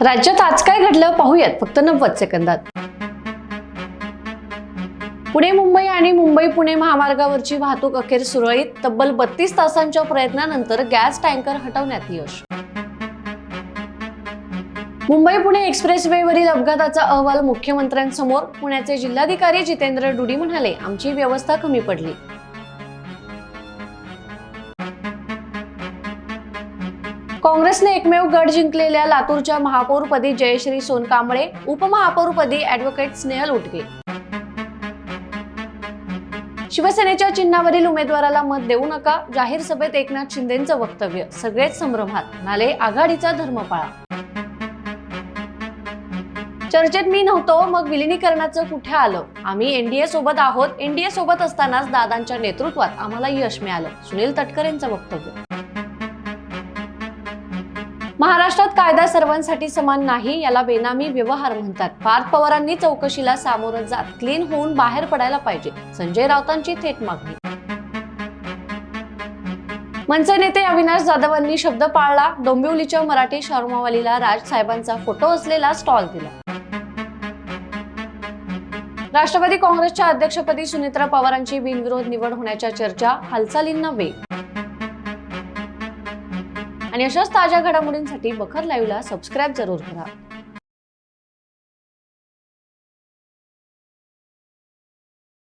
राज्यात आज काय घडलं पाहूयात फक्त नव्वद सेकंदात. पुणे मुंबई आणि मुंबई पुणे महामार्गावरची वाहतूक अखेर सुरळीत तब्बल बत्तीस तासांच्या प्रयत्नानंतर गॅस टँकर हटवण्यात यश. मुंबई पुणे एक्सप्रेसवेवरील अपघाताचा अहवाल मुख्यमंत्र्यांसमोर पुण्याचे जिल्हाधिकारी जितेंद्र डुडी म्हणाले आमची व्यवस्था कमी पडली. काँग्रेसने एकमेव गड जिंकलेल्या लातूरच्या महापौरपदी जयश्री सोनकांबळे उपमहापौरपदी ऍडव्होकेट स्नेहल उटगे. शिवसेनेच्या चिन्हावरील उमेदवाराला मत देऊ नका जाहीर सभेत एकनाथ शिंदेचं वक्तव्य सगळेच संभ्रमात म्हणाले आघाडीचा धर्म पाळा चर्चेत मी नव्हतो मग विलिनीकरणाचं कुठे आलं? आम्ही एनडीए सोबत आहोत एनडीए सोबत असतानाच दादांच्या नेतृत्वात आम्हाला यश मिळालं सुनील तटकरेंचं वक्तव्य. महाराष्ट्रात कायदा सर्वांसाठी समान नाही याला बेनामी व्यवहार म्हणतात. पार्थ पवारांनी चौकशीला सामोरं जात क्लीन होऊन बाहेर पडायला पाहिजे. संजय राऊतांची थेट मागणी. मनसे नेते अविनाश जाधवांनी शब्द पाळला. डोंबिवलीच्या मराठी शर्मावालीला राज साहेबांचा फोटो असलेला स्टॉल दिला. राष्ट्रवादी काँग्रेसच्या अध्यक्षपदी सुनेत्रा पवारांची बिनविरोध निवड होण्याच्या चर्चा हालचालींना वेग आणि अशाच ताज्या घडामोडींसाठी बखर लाईव्हला सबस्क्राईब जरूर करा.